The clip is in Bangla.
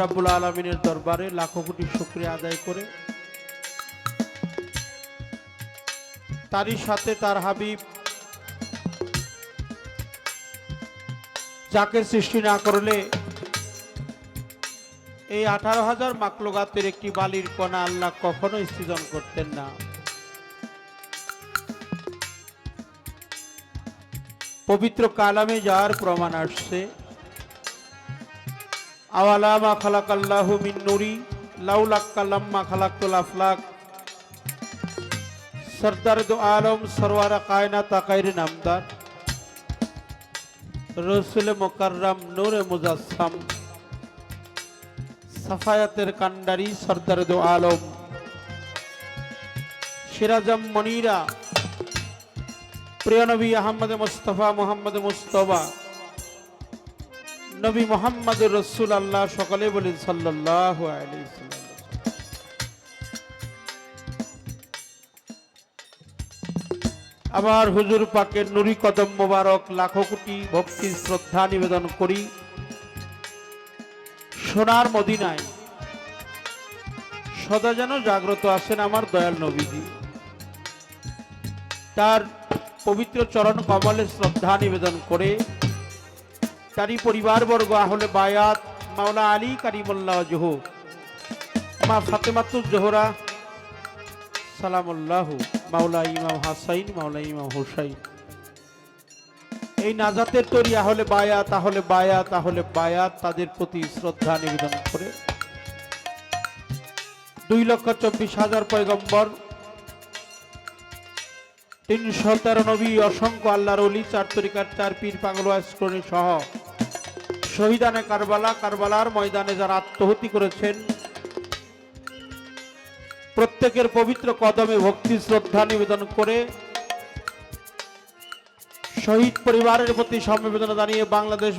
রাব্বুল আলমিনের দরবারে লাখো কোটি শুক্রিয়া আদায় করে তারই সাথে তার হাবিব যাকে সৃষ্টি না করলে এই আঠারো হাজার মাকলুগাতের একটি বালির কণা আল্লাহ কখনো সৃজন করতেন না। পবিত্র কালামে যাওয়ার প্রমাণ আসছে। আওয়ালামা খালাকাল্লাহু মিন নুরি লাউলাক্কাল্লাম্মা খালাকুল আফলাক। সরদার দো আলম সরওয়ারা কায়না তাকাইর নামদার। রসুল মোকাররম নূরে মুজাসসাম। সাফায়াতের কান্ডারি সরদার দো আলম। সিরাজম মনিরা। প্রিয় নবী আহমদ মুস্তফা মোহাম্মদ মুস্তফা। নবী মোহাম্মদ রসুল আল্লাহ সকলে বলেন সাল্লাহ আবার হুজুর পাকের নুরি কদম মোবারক, লাখো কোটি ভক্তি শ্রদ্ধা নিবেদন করি। সোনার মদিনায় সদা যেন জাগ্রত আছেন আমার দয়াল নবীজি। তার পবিত্র চরণ কমলে শ্রদ্ধা নিবেদন করে তারই পরিবারবর্গ আহলে বায়াত, মাওলা আলী কারিমুল্লাহ জোহ, মা ফাতেমাতুল জোহরা, সালামুল্লাহ, মাওলা ইমাম হাসাইন, মাওলা ইমাম হুসাইন। এই নাজাতের তৈরি আহলে বায়াত তাহলে বায়াত তাহলে বায়াত, তাদের প্রতি শ্রদ্ধা নিবেদন করে। দুই লক্ষ চব্বিশ হাজার পয়গম্বর, তিনশো তেরো নবী, অসংখ্য আল্লাহর অলি, চার তরিকার চার পীর, পাগল সহ শহীদানে কারবালা, কারবালার ময়দানে যারা আত্মহতি করেছেন, প্রত্যেকের পবিত্র কদমে ভক্তি, শ্রদ্ধা নিবেদন করে শহীদ পরিবারের প্রতি সমবেদনা জানিয়ে বাংলাদেশ